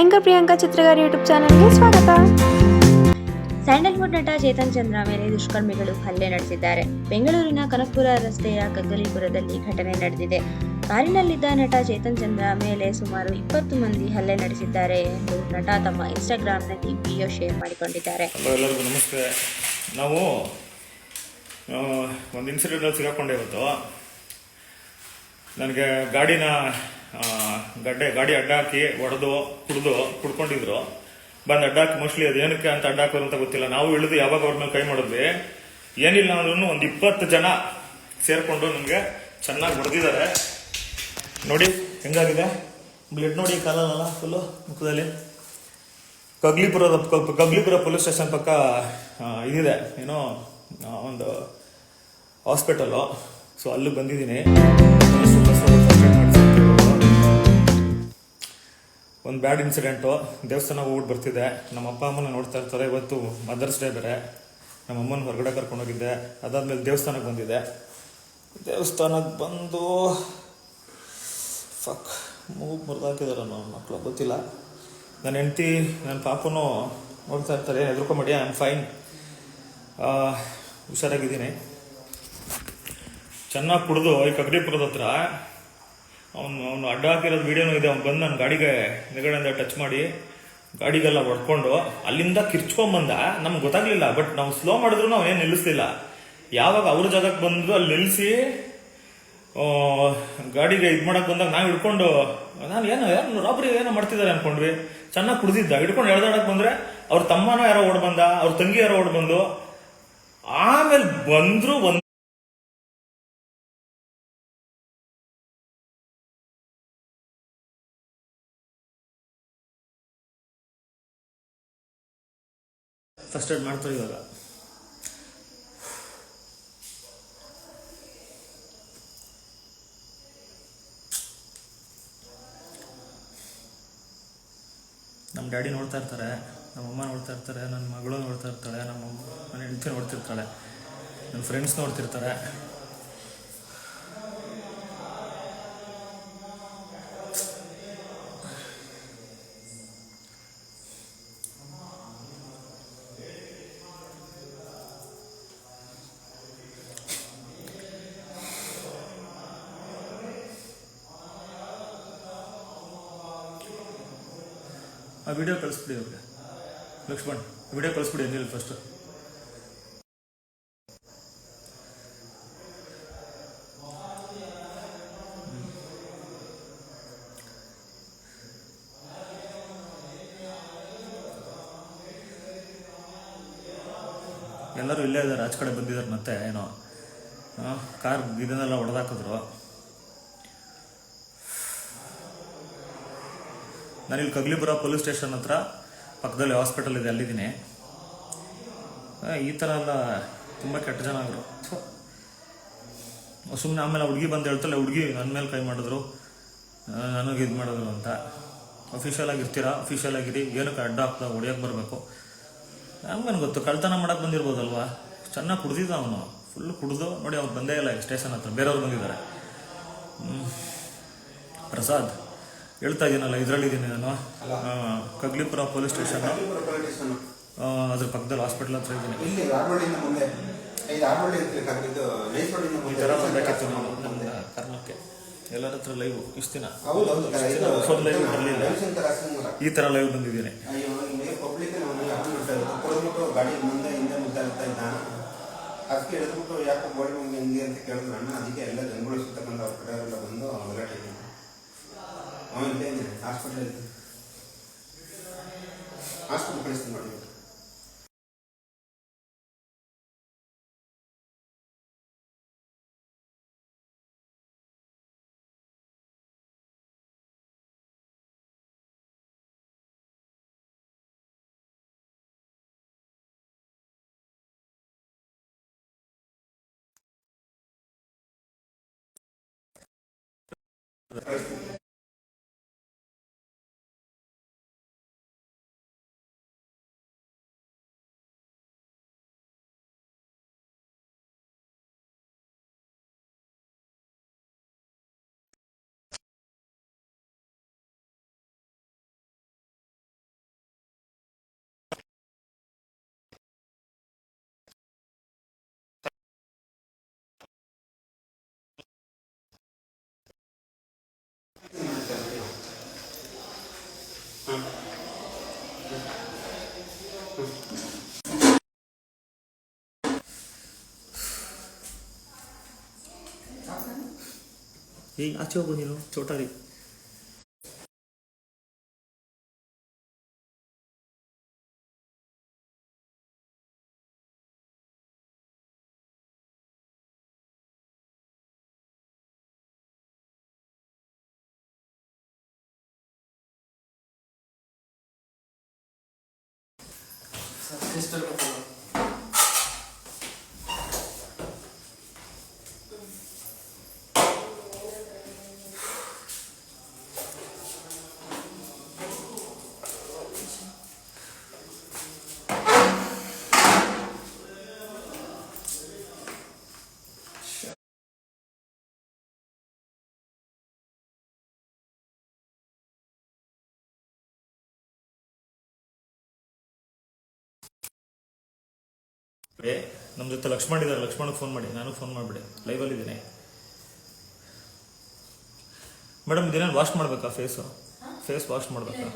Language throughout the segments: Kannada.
ಆಂಕರ್ ಪ್ರಿಯಾಂಕಾ ಚಿತ್ರಗಾರ್ ಯೂಟ್ಯೂಬ್ ಚಾನಲ್ಗೆ ಸ್ವಾಗತ. ಸ್ಯಾಂಡಲ್ವುಡ್ ನಟ ಚೇತನ್ ಚಂದ್ರ ಮೇಲೆ ದುಷ್ಕರ್ಮಿಗಳು ಹಲ್ಲೆ ನಡೆಸಿದ್ದಾರೆ. ಬೆಂಗಳೂರಿನ ಕನಕಪುರ ರಸ್ತೆಯ ಕಗ್ಗಲಿಪುರದಲ್ಲಿ ಘಟನೆ ನಡೆದಿದೆ. ಕಾರಿನಲ್ಲಿದ್ದ ನಟ ಚೇತನ್ ಚಂದ್ರ ಮೇಲೆ ಸುಮಾರು ಇಪ್ಪತ್ತು ಮಂದಿ ಹಲ್ಲೆ ನಡೆಸಿದ್ದಾರೆ ಎಂದು ನಟ ತಮ್ಮ ಇನ್ಸ್ಟಾಗ್ರಾಮ್ನಲ್ಲಿ ವಿಡಿಯೋ ಶೇರ್ ಮಾಡಿಕೊಂಡಿದ್ದಾರೆ. ಎಲ್ಲರಿಗೂ ನಮಸ್ತೆ. ನಾವು ಒಂದು ಇನ್ಸಿಡೆಂಟಲ್ಲಿ ಸಿಗಾಕೊಂಡೆ ಇವತ್ತು. ನನಗೆ ಗಾಡಿನ ಗಡ್ಡೆ, ಗಾಡಿ ಅಡ್ಡ ಹಾಕಿ ಹೊಡೆದು ಕುಡ್ದು, ಕುಡ್ಕೊಂಡಿದ್ರು. ಬಂದು ಅಡ್ಡ ಹಾಕಿ ಮೋಸ್ಟ್ಲಿ ಅದೇನಕ್ಕೆ ಅಂತ ಅಡ್ಡ ಹಾಕೋದು ಅಂತ ಗೊತ್ತಿಲ್ಲ. ನಾವು ಇಳಿದು ಯಾವಾಗ ಅವ್ರ ಮೇಲೆ ಕೈ ಮಾಡಿದ್ವಿ. ಏನಿಲ್ಲ ಅಂದ್ರೂ ಒಂದು ಇಪ್ಪತ್ತು ಜನ ಸೇರಿಕೊಂಡು ನಮಗೆ ಚೆನ್ನಾಗಿ ಹೊಡೆದಿದ್ದಾರೆ. ನೋಡಿ, ಹೆಂಗಾಗಿದೆ? ಬ್ಲಡ್ ನೋಡಿ ಕಾಲಲ್ಲ ಫುಲ್ಲು ಮುಖದಲ್ಲಿ. ಕಗ್ಲಿಪುರದ ಕಗ್ಲಿಪುರ ಪೊಲೀಸ್ ಸ್ಟೇಷನ್ ಪಕ್ಕ ಇದಿದೆ. ಏನೋ ಒಂದು ಹಾಸ್ಪಿಟಲು ಸೊ, ಅಲ್ಲಿ ಬಂದಿದ್ದೀನಿ. ಒಂದು ಬ್ಯಾಡ್ ಇನ್ಸಿಡೆಂಟು ದೇವಸ್ಥಾನ ಹೋಗ್ಬಿಟ್ಟು ಬರ್ತಿದ್ದೆ ನಮ್ಮ ಅಪ್ಪ ಅಮ್ಮನ ನೋಡ್ತಾ ಇರ್ತಾರೆ. ಇವತ್ತು ಮದರ್ಸ್ ಡೇ ಬೇರೆ. ನಮ್ಮ ಅಮ್ಮನ ಹೊರಗಡೆ ಕರ್ಕೊಂಡೋಗಿದ್ದೆ ಅದಾದಮೇಲೆ ದೇವಸ್ಥಾನಕ್ಕೆ ಬಂದಿದೆ ದೇವಸ್ಥಾನಕ್ಕೆ ಬಂದು ಫಕ್ ಮೂಗು ಮುರಿದಾಕಿದಾರೆ ನನ್ನ ಮಕ್ಕಳು ಗೊತ್ತಿಲ್ಲ. ನನ್ನ ಹೆಂಡ್ತಿ, ನನ್ನ ಪಾಪನೂ ನೋಡ್ತಾ ಇರ್ತಾರೆ. ಹೆದರ್ಕೊಂಬೇಡಿ ಐ ಆಮ್ ಫೈನ್ ಹುಷಾರಾಗಿದ್ದೀನಿ. ಚೆನ್ನಾಗಿ ಕುಡಿದು ಈ ಕಗಡಿಪುರದ ಹತ್ರ ಅವನು ಅವನು ಅಡ್ಡ ಹಾಕಿರೋದು ವೀಡಿಯೋನು ಇದೆ. ಅವ್ನು ಬಂದು ನನ್ನ ಗಾಡಿಗೆ ನಿಗಡೆಯಿಂದ ಟಚ್ ಮಾಡಿ ಗಾಡಿಗೆಲ್ಲ ಹೊಡ್ಕೊಂಡು ಅಲ್ಲಿಂದ ಕಿರ್ಚ್ಕೊಂಬಂದ. ನಮ್ಗೆ ಗೊತ್ತಾಗ್ಲಿಲ್ಲ ಬಟ್ ನಾವು ಸ್ಲೋ ಮಾಡಿದ್ರು ನಾವು ಏನು ನಿಲ್ಲಿಸ್ಲಿಲ್ಲ. ಯಾವಾಗ ಅವ್ರ ಜಾಗಕ್ಕೆ ಬಂದ್ರು ಅಲ್ಲಿ ನಿಲ್ಲಿಸಿ ಗಾಡಿಗೆ ಇದು ಮಾಡಕ್ ಬಂದಾಗ ನಾವು ಹಿಡ್ಕೊಂಡು, ನಾನು ಏನೋ ಯಾರು ರಾಬ್ರಿ ಏನೋ ಮಾಡ್ತಿದ್ದಾರೆ ಅನ್ಕೊಂಡ್ವಿ. ಚೆನ್ನಾಗಿ ಕುಡಿದಿದ್ದ. ಹಿಡ್ಕೊಂಡು ಎಳ್ದಾಡಕ್ ಬಂದ್ರೆ ಅವ್ರ ತಮ್ಮನೋ ಯಾರೋ ಓಡ್ ಬಂದ, ಅವ್ರ ತಂಗಿ ಯಾರೋ ಓಡ್ ಬಂದು, ಆಮೇಲೆ ಬಂದ್ರು ಒಂದ್ ಫಸ್ಟ್ ಏಡ್ ಮಾಡ್ತಾರೆ ಇವಾಗ. ನಮ್ಮ ಡ್ಯಾಡಿ ನೋಡ್ತಾ ಇರ್ತಾರೆ ನಮ್ಮ ಅಮ್ಮ ನೋಡ್ತಾ ಇರ್ತಾರೆ ನನ್ನ ಮಗಳು ನೋಡ್ತಾ ಇರ್ತಾಳೆ ನಮ್ಮ ನನ್ನ ಹೆಂಡತಿ ನೋಡ್ತಿರ್ತಾಳೆ ನನ್ನ ಫ್ರೆಂಡ್ಸ್ ನೋಡ್ತಿರ್ತಾರೆ. ಆ ವಿಡಿಯೋ ಕಳಿಸ್ಬಿಡಿ ಅವ್ರಿಗೆ. ಲಕ್ಷ್ಮಣ್ ವಿಡಿಯೋ ಕಳಿಸ್ಬಿಡಿ ಅನಿಲ್ ಫಸ್ಟ್ ಎಲ್ಲರೂ ಇಲ್ಲೇ ಇದ್ದಾರೆ, ಆಚೆ ಕಡೆ ಬಂದಿದ್ದಾರೆ ಮತ್ತೆ, ಏನೋ ಕಾರ್ ಇದನ್ನೆಲ್ಲ ಹೊಡೆದಾಕಿದ್ರು. ನಾನಿಲ್ಲಿ ಕಗ್ಲಿಪುರ ಪೊಲೀಸ್ ಸ್ಟೇಷನ್ ಹತ್ರ ಪಕ್ಕದಲ್ಲಿ ಹಾಸ್ಪಿಟಲ್ ಇದೆ, ಅಲ್ಲಿದ್ದೀನಿ. ಈ ಥರ ಎಲ್ಲ ತುಂಬ ಕೆಟ್ಟ ಜನ ಆದರು ಸುಮ್ಮನೆ ಆಮೇಲೆ ಹುಡುಗಿ ಬಂದು ಹೇಳ್ತಲ್ಲ, ಹುಡುಗಿ ನನ್ನ ಮೇಲೆ ಕೈ ಮಾಡಿದ್ರು. ನನಗೆ ಇದು ಮಾಡಿದ್ರು ಅಂತ. ಅಫಿಷಿಯಲ್ ಆಗಿರ್ತೀರಾ ಅಫಿಷಿಯಲ್ ಆಗಿರಿ ಏನಕ್ಕೆ ಅಡ್ಡ ಹಾಕ್ದ? ಹೊಡಿಯೋಕೆ ಬರಬೇಕು. ನಮ್ಗೇನು ಗೊತ್ತು? ಕಳ್ತನ ಮಾಡಕ್ಕೆ ಬಂದಿರ್ಬೋದಲ್ವಾ? ಚೆನ್ನಾಗಿ ಕುಡ್ದಿದ್ದ ಅವನು. ಫುಲ್ ಕುಡಿದು, ನೋಡಿ ಅವ್ರು ಬಂದೇ ಇಲ್ಲ ಸ್ಟೇಷನ್ ಹತ್ರ. ಬೇರೆಯವ್ರು ಬಂದಿದ್ದಾರೆ. ಪ್ರಸಾದ್. ಹೇಳ್ತಾ ಇದ್ದೀನಲ್ಲ ಇದರಲ್ಲಿದ್ದೀನಿ ನಾನು. Kaglipura police station. ಅದ್ರ ಪಕ್ಕದಲ್ಲಿ ಹಾಸ್ಪಿಟಲ್ ಹತ್ರ ಇದ್ದೀನಿ ಈ ಥರ ಬರಬೇಕಿತ್ತು ನಾನು ನಮ್ಮ ಕಾರಣಕ್ಕೆ. ಎಲ್ಲರ ಹತ್ರ ಲೈವ್ ಇಷ್ಟು ದಿನ ಕರ- ಲೈವ್ ಬರಲಿಲ್ಲ. ಈ ಥರ ಲೈವ್ ಬಂದಿದ್ದೀನಿ. ಅದಕ್ಕೆ ಹೇಳಿದ್ಬಿಟ್ಟು ಯಾಕೆ ಬೋಡಿ ಮುಂದೆ ಹಿಂಗೆ ಅಂತ ಕೇಳಿದ್ರು ಅಣ್ಣ. ಅದಕ್ಕೆ ಎಲ್ಲ ಜನಗಳು ಸುತ್ತಕ್ಕಂಥ ಅವ್ರ ಕಡೆಯವರೆಲ್ಲ ಬಂದು ಗಲಾಟೆ Vamos entender. Acho que foi Acho que não conheço o marido. Thank you. ಈಗ ಆಚೆ ಹೋಗು ನೀನು ಚೋಟಾಡಿ ಏ ನಮ್ಮ ಜೊತೆ ಲಕ್ಷ್ಮಣ್ ಇದ್ದಾರೆ ಲಕ್ಷ್ಮಣಗೆ ಫೋನ್ ಮಾಡಿ. ನಾನು ಫೋನ್ ಮಾಡಿಬಿಡಿ. ಲೈವಲ್ಲಿ ಇದ್ದೀನಿ. ಮೇಡಮ್ ದಿನ ವಾಶ್ ಮಾಡಬೇಕಾ ಫೇಸು ಫೇಸ್ ವಾಶ್ ಮಾಡಬೇಕಾ?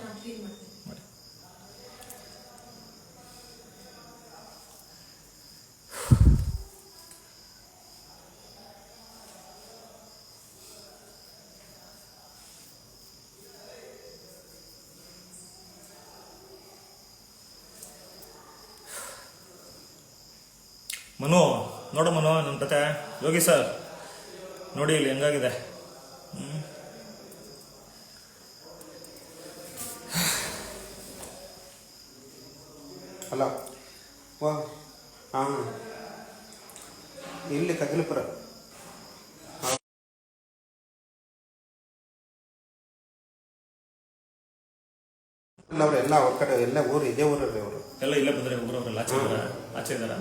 ಮನು ನೋಡು ಮನು ನಮ್ಮ ಕತೆ ಯೋಗಿ ಸರ್ ನೋಡಿ ಇಲ್ಲಿ ಹೆಂಗಾಗಿದೆ. ಹಲೋ. ಹಾಂ. ಇಲ್ಲಿ ಕಗಲಿಪುರ ಇಲ್ಲ ಎಲ್ಲ ಅವ್ರ ಕಡೆ ಎಲ್ಲ ಊರು ಇದೇ ಊರಲ್ಲಿ ಅವರು. ಎಲ್ಲ ಇಲ್ಲೇ ಬಂದ್ರೆ ಒಬ್ಬರವರೆಲ್ಲ ಆಚೆ ಇದ್ದಾರ? ಆಚೆ ಇದ್ದಾರ?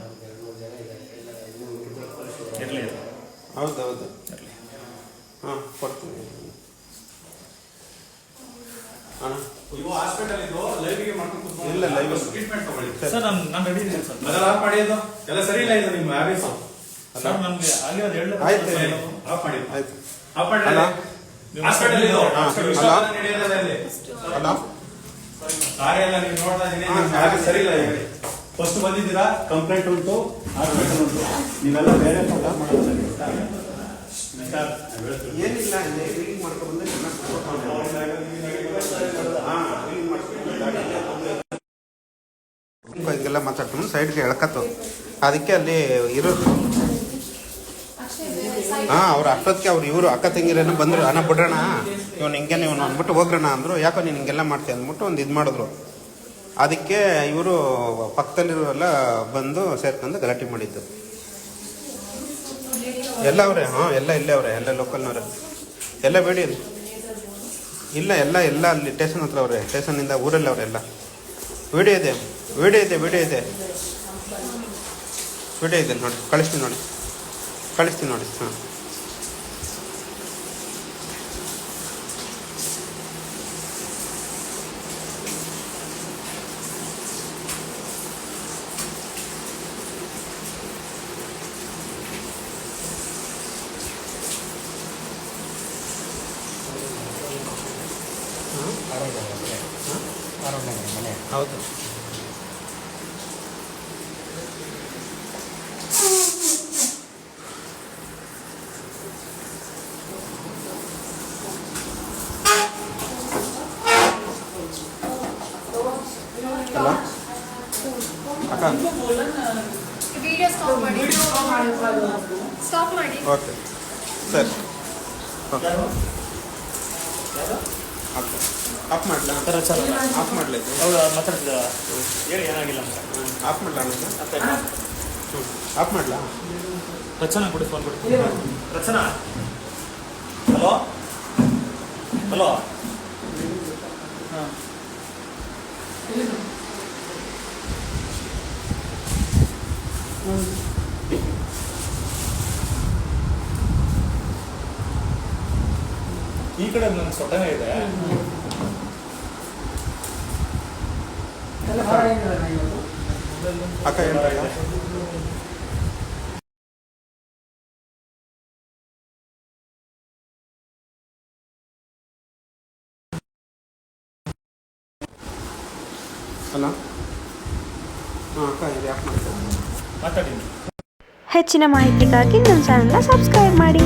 ಇರಲಿ ಹೌದು ಹೌದು. ಇರಲಿ. ಹಾಂ ಕೊಡ್ತೀನಿ. ಅಣ್ಣ. ಇವು ಹಾಸ್ಪಿಟಲ್ ಇದು ಲೈವ್ಗೆ ಮಾಡ್ಕೊಂಡು ಕೂತ್ಕೊಂಡು ಇಲ್ಲ, live. ಟ್ರೀಟ್ಮೆಂಟ್ ತಗೊಳ್ಳಿ. ಸರ್. ನಾನು ನಾನು ರೆಡಿ ಇದ್ದೀನಿ ಸರ್. ಮೊದಲ ಆಫ್ ಮಾಡಿ ಅದು ಎಲ್ಲ ಸರಿ ಇಲ್ಲ ಇದು ನಿಮ್ಮ ಹ್ಯಾಬಿಟ್ಸ್ ಸರ್ ನಮಗೆ ಆಗಿರೋದು ಹೇಳಿ ಆಯ್ತು. ಆಫ್ ಮಾಡಿ. ಆಯ್ತು. ಆಫ್ ಮಾಡಿ. ಅಲ್ಲ? ಹಾಸ್ಪಿಟಲ್ ಇದು. ಹಾ, ವಿಶ್ವಾಸ ಅಲ್ಲ? ನಡೆಯೋದಲ್ಲ ಇಲ್ಲಿ ಅಲ್ಲ. ಕಾರ್ಯ ಎಲ್ಲ ನೀವು ನೋಡ್ತಾ ನಿಮ್ಮ ಸರಿ ಇಲ್ಲ ಈಗ. ಫಸ್ಟ್ ಬಂದಿದ್ದೀರಾ? ಕಂಪ್ಲೇಂಟ್ ಉಂಟು? ಆರ್ಗ್ಯುಮೆಂಟ್ ಉಂಟು? ನೀವೆಲ್ಲ ಬೇರೆ ಏನಿಲ್ಲ ಇಲ್ಲಿ ರೀಡಿಂಗ್ ಮಾಡ್ಕೊಂಡು ಬಂದ್ರೆ ಚೆನ್ನಾಗಿ ಹಾಂ ರೀಡಿಂಗ್ ಮಾಡ್ಕೊಂಡು ಗಾಡಿಯಲ್ಲಿ ಬಂದು ಹಿಂಗೆಲ್ಲ ಮಾತಾಡ್ಕೊಂಡು ಸೈಡ್ಗೆ ಎಳ್ಕತ್ತು. ಅದಕ್ಕೆ ಅಲ್ಲಿ ಇರೋದು ಹಾಂ ಅವ್ರು ಅಷ್ಟೊತ್ತಿಗೆ ಅವ್ರು ಇವರು ಅಕ್ಕ ತಂಗಿರೇನೋ ಬಂದರು ಅಣ್ಣ ಬಿಡ್ರಣ ಇವನು ಹಿಂಗೆ ಇವನು ಅಂದ್ಬಿಟ್ಟು ಹೋಗ್ರಣ ಅಂದರು. ಯಾಕೋ ನೀನು ಹಿಂಗೆಲ್ಲ ಮಾಡ್ತೀಯ? ಅಂದ್ಬಿಟ್ಟು ಒಂದು ಇದು ಮಾಡಿದ್ರು. ಅದಕ್ಕೆ ಇವರು ಪಕ್ಕದಲ್ಲಿರೋರೆಲ್ಲ ಬಂದು ಸೇರ್ಕೊಂಡು ಗಲಾಟೆ ಮಾಡಿದ್ದು. ಎಲ್ಲ ಅವರೇ, ಹಾಂ, ಎಲ್ಲ ಇಲ್ಲೇ ಅವರೇ, ಎಲ್ಲ ಲೋಕಲ್ನವ್ರೆ. ಎಲ್ಲ ಬೇಡಿ. ಇಲ್ಲ, ಎಲ್ಲ ಎಲ್ಲ ಅಲ್ಲಿ ಸ್ಟೇಷನ್ ಹತ್ರ ಅವರೇ, ಸ್ಟೇಷನ್ನಿಂದ ಊರಲ್ಲಿ ಅವರೆಲ್ಲ ವಿಡಿಯೋ ಇದೆ ವಿಡಿಯೋ ಇದೆ ವಿಡಿಯೋ ಇದೆ. ವಿಡಿಯೋ ಇದೆ, ನೋಡಿ, ಕಳಿಸ್ತೀನಿ ನೋಡಿ. ಕಳಿಸ್ತೀನಿ ನೋಡಿ, ಹಾಂ. ಹೌದು. ಹಲೋ ಅಕ್ಕ. ವಿಡಿಯೋ ಸ್ಟಾಪ್ ಮಾಡಿ. ಸ್ಟಾಪ್ ಮಾಡಿ. ಓಕೆ. ಸರಿ. ಓಕೆ ಆಫ್ ಮಾಡಲಾ? ಥರ ಆಫ್ ಅವಳು ಹೇಳಿ ಏನಾಗಿಲ್ಲ ಅಂತ. ಆಫ್ ಮಾಡಲಾ ಹ್ಞೂ ಆಫ್ ಮಾಡಲಾ? ರಚನಾ ಕೊಡಿ ಫೋನ್ ಕೊಡಿ. ರಚನಾ? ಹಲೋ ಹಲೋ ಕಡೆ ನನ್ನ ಸೊಟ್ಟನೆ ಇದೆ. ಅಕ್ಕ ಏನು ಅಲ್ಲ ಹೆಚ್ಚಿನ ಮಾಹಿತಿಗಾಗಿ ನಮ್ಮ ಚಾನಲ್ನ ಸಬ್ಸ್ಕ್ರೈಬ್ ಮಾಡಿ.